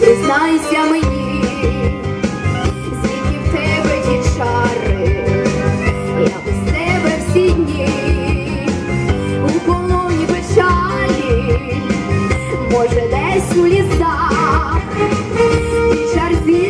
Признайся мені, звідки в тебе ті чари, я без тебе всі дні, у полоні печалі, може, десь у лісах і чарзі.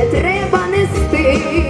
не треба нести.